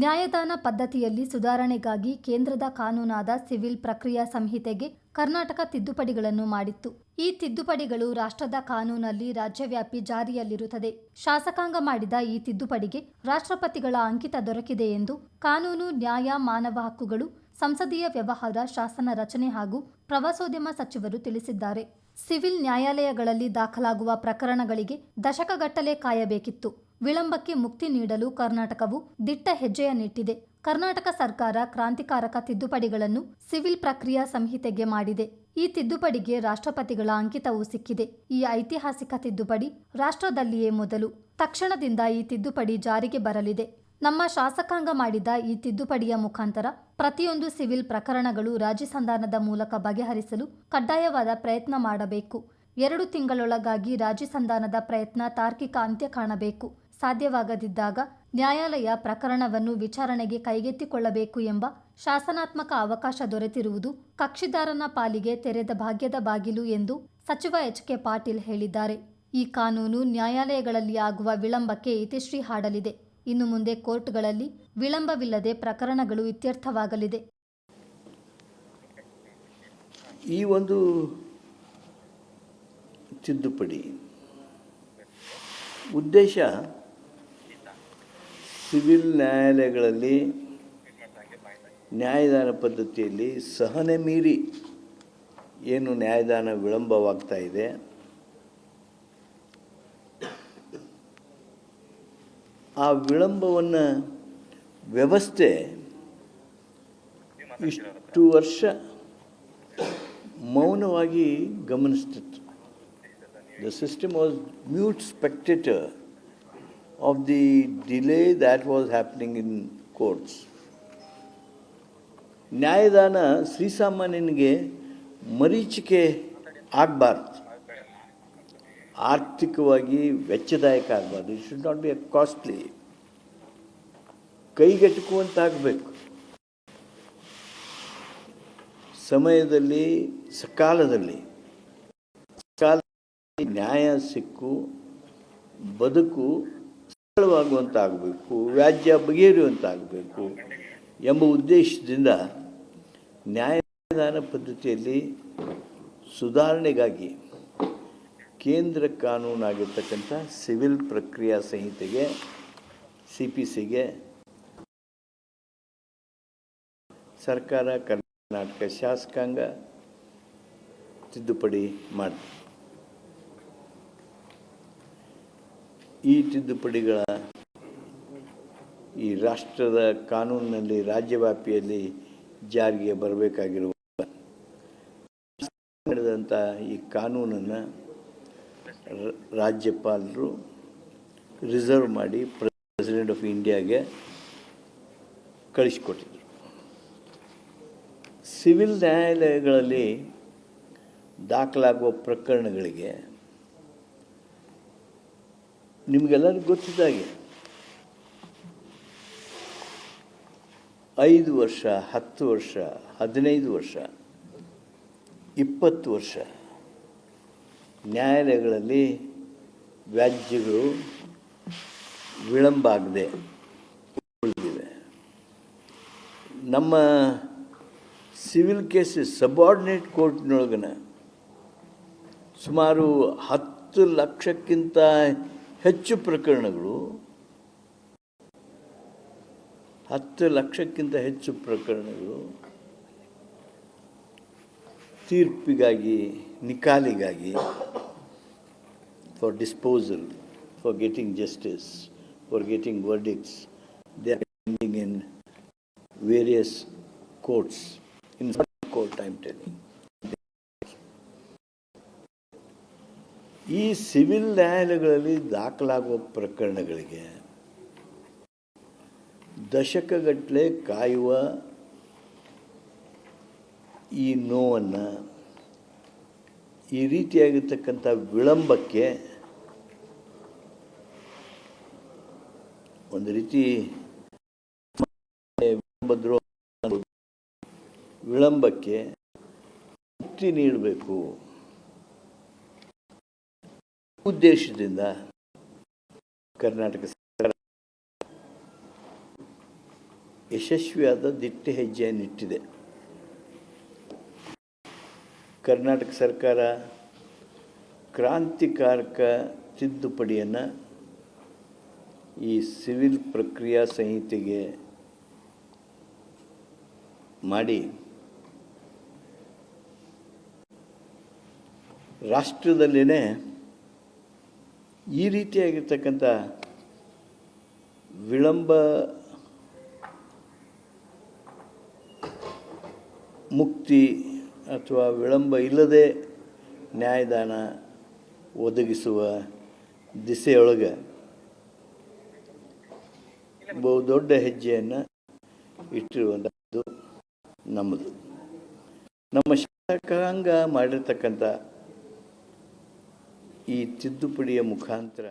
ನ್ಯಾಯದಾನ ಪದ್ಧತಿಯಲ್ಲಿ ಸುಧಾರಣೆಗಾಗಿ ಕೇಂದ್ರದ ಕಾನೂನಾದ ಸಿವಿಲ್ ಪ್ರಕ್ರಿಯಾ ಸಂಹಿತೆಗೆ ಕರ್ನಾಟಕ ತಿದ್ದುಪಡಿಗಳನ್ನು ಮಾಡಿತ್ತು. ಈ ತಿದ್ದುಪಡಿಗಳು ರಾಷ್ಟ್ರದ ಕಾನೂನಲ್ಲಿ ರಾಜ್ಯವ್ಯಾಪಿ ಜಾರಿಯಲ್ಲಿರುತ್ತದೆ. ಶಾಸಕಾಂಗ ಮಾಡಿದ ಈ ತಿದ್ದುಪಡಿಗೆ ರಾಷ್ಟ್ರಪತಿಗಳ ಅಂಕಿತ ದೊರಕಿದೆ ಎಂದು ಕಾನೂನು, ನ್ಯಾಯ, ಮಾನವ ಹಕ್ಕುಗಳು, ಸಂಸದೀಯ ವ್ಯವಹಾರ, ಶಾಸನ ರಚನೆ ಹಾಗೂ ಪ್ರವಾಸೋದ್ಯಮ ಸಚಿವರು ತಿಳಿಸಿದ್ದಾರೆ. ಸಿವಿಲ್ ನ್ಯಾಯಾಲಯಗಳಲ್ಲಿ ದಾಖಲಾಗುವ ಪ್ರಕರಣಗಳಿಗೆ ದಶಕಗಟ್ಟಲೆ ಕಾಯಬೇಕಿತ್ತು. ವಿಳಂಬಕ್ಕೆ ಮುಕ್ತಿ ನೀಡಲು ಕರ್ನಾಟಕವು ದಿಟ್ಟ ಹೆಜ್ಜೆಯನ್ನಿಟ್ಟಿದೆ. ಕರ್ನಾಟಕ ಸರ್ಕಾರ ಕ್ರಾಂತಿಕಾರಕ ತಿದ್ದುಪಡಿಗಳನ್ನು ಸಿವಿಲ್ ಪ್ರಕ್ರಿಯಾ ಸಂಹಿತೆಗೆ ಮಾಡಿದೆ. ಈ ತಿದ್ದುಪಡಿಗೆ ರಾಷ್ಟ್ರಪತಿಗಳ ಅಂಕಿತವೂ ಸಿಕ್ಕಿದೆ. ಈ ಐತಿಹಾಸಿಕ ತಿದ್ದುಪಡಿ ರಾಷ್ಟ್ರದಲ್ಲಿಯೇ ಮೊದಲು. ತಕ್ಷಣದಿಂದ ಈ ತಿದ್ದುಪಡಿ ಜಾರಿಗೆ ಬರಲಿದೆ. ನಮ್ಮ ಶಾಸಕಾಂಗ ಮಾಡಿದ ಈ ತಿದ್ದುಪಡಿಯ ಮುಖಾಂತರ ಪ್ರತಿಯೊಂದು ಸಿವಿಲ್ ಪ್ರಕರಣಗಳು ರಾಜಿ ಸಂಧಾನದ ಮೂಲಕ ಬಗೆಹರಿಸಲು ಕಡ್ಡಾಯವಾದ ಪ್ರಯತ್ನ ಮಾಡಬೇಕು. ಎರಡು ತಿಂಗಳೊಳಗಾಗಿ ರಾಜಿ ಸಂಧಾನದ ಪ್ರಯತ್ನ ತಾರ್ಕಿಕ ಅಂತ್ಯ ಕಾಣಬೇಕು. ಸಾಧ್ಯವಾಗದಿದ್ದಾಗ ನ್ಯಾಯಾಲಯ ಪ್ರಕರಣವನ್ನು ವಿಚಾರಣೆಗೆ ಕೈಗೆತ್ತಿಕೊಳ್ಳಬೇಕು ಎಂಬ ಶಾಸನಾತ್ಮಕ ಅವಕಾಶ ದೊರೆತಿರುವುದು ಕಕ್ಷಿದಾರನ ಪಾಲಿಗೆ ತೆರೆದ ಭಾಗ್ಯದ ಬಾಗಿಲು ಎಂದು ಸಚಿವ ಎಚ್ ಕೆ ಪಾಟೀಲ್ ಹೇಳಿದ್ದಾರೆ. ಈ ಕಾನೂನು ನ್ಯಾಯಾಲಯಗಳಲ್ಲಿ ಆಗುವ ವಿಳಂಬಕ್ಕೆ ಇತಿಶ್ರೀ ಹಾಡಲಿದೆ. ಇನ್ನು ಮುಂದೆ ಕೋರ್ಟ್ಗಳಲ್ಲಿ ವಿಳಂಬವಿಲ್ಲದೆ ಪ್ರಕರಣಗಳು ಇತ್ಯರ್ಥವಾಗಲಿದೆ. ಈ ಒಂದು ತಿದ್ದುಪಡಿ ಉದ್ದೇಶ ಸಿವಿಲ್ ನ್ಯಾಯಾಲಯಗಳಲ್ಲಿ ನ್ಯಾಯದಾನ ಪದ್ಧತಿಯಲ್ಲಿ ಸಹನೆ ಮೀರಿ ಏನು ನ್ಯಾಯದಾನ ವಿಳಂಬವಾಗ್ತಾ ಇದೆ. ಆ ವಿಳಂಬವನ್ನು ವ್ಯವಸ್ಥೆ ಇಷ್ಟು ವರ್ಷ ಮೌನವಾಗಿ ಗಮನಿಸ್ತಿತ್ತು. The system was mute spectator of the delay that was happening in courts ನ್ಯಾಯದಾನ ಶ್ರೀಸಾಮಾನ್ಯನಿಗೆ ಮರೀಚಿಕೆ ಆಗಬಾರ್ದು. ಆರ್ಥಿಕವಾಗಿ ವೆಚ್ಚದಾಯಕ ಆಗಬಾರ್ದು. It should not be a costly ಕೈಗೆಟುಕುವಂತಾಗಬೇಕು. ಸಮಯದಲ್ಲಿ, ಸಕಾಲದಲ್ಲಿ ಸಕಾಲದಲ್ಲಿ ನ್ಯಾಯ ಸಿಕ್ಕು, ಬದುಕು ಸರಳವಾಗುವಂತಾಗಬೇಕು ವ್ಯಾಜ್ಯ ಬಗೆಹರಿಯುವಂತಾಗಬೇಕು ಎಂಬ ಉದ್ದೇಶದಿಂದ ನ್ಯಾಯದಾನ ಪದ್ಧತಿಯಲ್ಲಿ ಸುಧಾರಣೆಗಾಗಿ ಕೇಂದ್ರ ಕಾನೂನಾಗಿರ್ತಕ್ಕಂಥ ಸಿವಿಲ್ ಪ್ರಕ್ರಿಯಾ ಸಂಹಿತೆಗೆ ಸಿ ಪಿ ಸಿಗೆ ಸರ್ಕಾರ, ಕರ್ನಾಟಕ ಶಾಸಕಾಂಗ ತಿದ್ದುಪಡಿ ಮಾಡಿ ಈ ತಿದ್ದುಪಡಿಗಳ ಈ ರಾಷ್ಟ್ರದ ಕಾನೂನಿನಲ್ಲಿ, ರಾಜ್ಯವ್ಯಾಪಿಯಲ್ಲಿ ಜಾರಿಗೆ ಬರಬೇಕಾಗಿರುವ ನಡೆದಂಥ ಈ ಕಾನೂನನ್ನು ರಾಜ್ಯಪಾಲರು ರಿಸರ್ವ್ ಮಾಡಿ ಪ್ರೆಸಿಡೆಂಟ್ ಆಫ್ ಇಂಡಿಯಾಗೆ ಕಳಿಸಿಕೊಟ್ಟಿದ್ರು. ಸಿವಿಲ್ ನ್ಯಾಯಾಲಯಗಳಲ್ಲಿ ದಾಖಲಾಗುವ ಪ್ರಕರಣಗಳಿಗೆ ನಿಮಗೆಲ್ಲರಿಗೂ ಗೊತ್ತಿದ್ದ ಹಾಗೆ. ಐದು ವರ್ಷ, ಹತ್ತು ವರ್ಷ, ಹದಿನೈದು ವರ್ಷ, ಇಪ್ಪತ್ತು ವರ್ಷ ನ್ಯಾಯಾಲಯಗಳಲ್ಲಿ ವ್ಯಾಜ್ಯಗಳು ವಿಳಂಬ ಆಗದೆ ಉಳಿದಿವೆ. ನಮ್ಮ ಸಿವಿಲ್ ಕೇಸಸ್ ಸಬಾರ್ಡಿನೇಟ್ ಕೋರ್ಟ್ನೊಳಗನ ಸುಮಾರು ಹತ್ತು ಲಕ್ಷಕ್ಕಿಂತ ಹೆಚ್ಚು ಪ್ರಕರಣಗಳು ಹತ್ತು ಲಕ್ಷಕ್ಕಿಂತ ಹೆಚ್ಚು ಪ್ರಕರಣಗಳು ತೀರ್ಪಿಗಾಗಿ, ನಿಕಾಲಿಗಾಗಿ for disposal for getting justice for getting verdicts they are in various courts in court time telling ಈ ಸಿವಿಲ್ ನ್ಯಾಯಾಲಯಗಳಲ್ಲಿ ದಾಖಲಾಗುವ ಪ್ರಕರಣಗಳಿಗೆ ದಶಕಗಟ್ಟಲೆ ಕಾಯುವ ಈ ನೋವನ್ನು ಈ ರೀತಿಯಾಗಿರ್ತಕ್ಕಂಥ ವಿಳಂಬಕ್ಕೆ ಒಂದು ರೀತಿ ವಿಳಂಬದ್ರೋಹ ವಿಳಂಬಕ್ಕೆ ಮುಕ್ತಿ ನೀಡಬೇಕು. ಉದ್ದೇಶದಿಂದ ಕರ್ನಾಟಕ ಸರ್ಕಾರ ಯಶಸ್ವಿಯಾದ ದಿಟ್ಟ ಹೆಜ್ಜೆಯನ್ನಿಟ್ಟಿದೆ ಕರ್ನಾಟಕ ಸರ್ಕಾರ ಕ್ರಾಂತಿಕಾರಕ ತಿದ್ದುಪಡಿಯನ್ನು ಈ ಸಿವಿಲ್ ಪ್ರಕ್ರಿಯಾ ಸಂಹಿತೆಗೆ ಮಾಡಿ ರಾಷ್ಟ್ರದಲ್ಲೇ ಈ ರೀತಿಯಾಗಿರ್ತಕ್ಕಂಥ ವಿಳಂಬ ಮುಕ್ತಿ ಅಥವಾ ವಿಳಂಬ ಇಲ್ಲದೆ ನ್ಯಾಯದಾನ ಒದಗಿಸುವ ದಿಸೆಯೊಳಗೆ ಬಹುದೊಡ್ಡ ಹೆಜ್ಜೆಯನ್ನು ಇಟ್ಟಿರುವಂಥದ್ದು ನಮ್ಮದು. ನಮ್ಮ ಶಾಸಕಾಂಗ ಮಾಡಿರ್ತಕ್ಕಂಥ ಈ ತಿದ್ದುಪಡಿಯ ಮುಖಾಂತರ